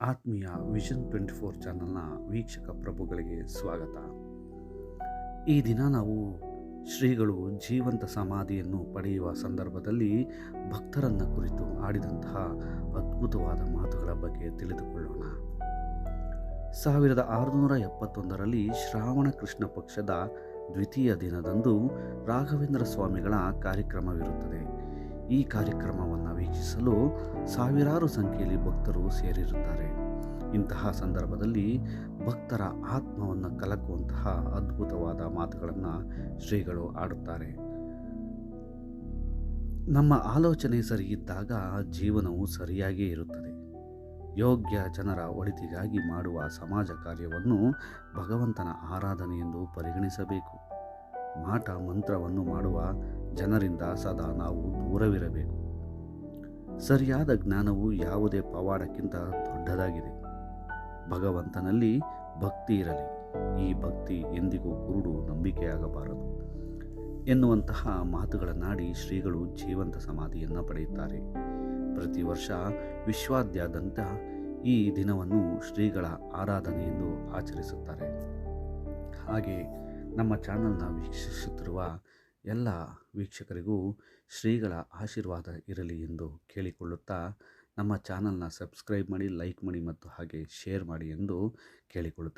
ಆತ್ಮೀಯ vision twenty four ಚಾನಲ್ನ ವೀಕ್ಷಕ ಪ್ರಭುಗಳಿಗೆ ಸ್ವಾಗತ. ಈ ದಿನ ನಾವು ಶ್ರೀಗಳು ಜೀವಂತ ಸಮಾಧಿಯನ್ನು ಪಡೆಯುವ ಸಂದರ್ಭದಲ್ಲಿ ಭಕ್ತರನ್ನ ಕುರಿತು ಆಡಿದಂತಹ ಅದ್ಭುತವಾದ ಮಾತುಗಳ ಬಗ್ಗೆ ತಿಳಿದುಕೊಳ್ಳೋಣ. ಸಾವಿರದ ಆರುನೂರ ಎಪ್ಪತ್ತೊಂದರಲ್ಲಿ ಶ್ರಾವಣ ಕೃಷ್ಣ ಪಕ್ಷದ ದ್ವಿತೀಯ ದಿನದಂದು ರಾಘವೇಂದ್ರ ಸ್ವಾಮಿಗಳ ಕಾರ್ಯಕ್ರಮವಿರುತ್ತದೆ. ಈ ಕಾರ್ಯಕ್ರಮವನ್ನು ವೀಕ್ಷಿಸಲು ಸಾವಿರಾರು ಸಂಖ್ಯೆಯಲ್ಲಿ ಭಕ್ತರು ಸೇರಿರುತ್ತಾರೆ. ಇಂತಹ ಸಂದರ್ಭದಲ್ಲಿ ಭಕ್ತರ ಆತ್ಮವನ್ನು ಕಲಕುವಂತಹ ಅದ್ಭುತವಾದ ಮಾತುಗಳನ್ನು ಶ್ರೀಗಳು ಆಡುತ್ತಾರೆ. ನಮ್ಮ ಆಲೋಚನೆ ಸರಿಯಿದ್ದಾಗ ಜೀವನವು ಸರಿಯಾಗಿಯೇ ಇರುತ್ತದೆ. ಯೋಗ್ಯ ಜನರ ಒಳಿತಿಗಾಗಿ ಮಾಡುವ ಸಮಾಜ ಕಾರ್ಯವನ್ನು ಭಗವಂತನ ಆರಾಧನೆ ಎಂದು ಪರಿಗಣಿಸಬೇಕು. ಮಾಟ ಮಂತ್ರವನ್ನು ಮಾಡುವ ಜನರಿಂದ ಸದಾ ನಾವು ದೂರವಿರಬೇಕು. ಸರಿಯಾದ ಜ್ಞಾನವು ಯಾವುದೇ ಪವಾಡಕ್ಕಿಂತ ದೊಡ್ಡದಾಗಿದೆ. ಭಗವಂತನಲ್ಲಿ ಭಕ್ತಿ ಇರಲಿ. ಈ ಭಕ್ತಿ ಎಂದಿಗೂ ಕುರುಡು ನಂಬಿಕೆಯಾಗಬಾರದು. ಎನ್ನುವಂತಹ ಮಾತುಗಳನ್ನಾಡಿ ಶ್ರೀಗಳು ಜೀವಂತ ಸಮಾಧಿಯನ್ನು ಪಡೆಯುತ್ತಾರೆ. ಪ್ರತಿ ವರ್ಷ ವಿಶ್ವಾದ್ಯಾದ್ಯಂತ ಈ ದಿನವನ್ನು ಶ್ರೀಗಳ ಆರಾಧನೆ ಎಂದು ಆಚರಿಸುತ್ತಾರೆ. ಹಾಗೆ ನಮ್ಮ ಚಾನಲ್ನ ವೀಕ್ಷಿಸುತ್ತಿರುವ ಎಲ್ಲ ವೀಕ್ಷಕರಿಗೂ ಶ್ರೀಗಳ ಆಶೀರ್ವಾದ ಇರಲಿ ಎಂದು ಕೇಳಿಕೊಳ್ಳುತ್ತಾ ನಮ್ಮ ಚಾನಲ್ನ ಸಬ್ಸ್ಕ್ರೈಬ್ ಮಾಡಿ, ಲೈಕ್ ಮಾಡಿ ಮತ್ತು ಹಾಗೆ ಶೇರ್ ಮಾಡಿ ಎಂದು ಕೇಳಿಕೊಳ್ಳುತ್ತೇನೆ.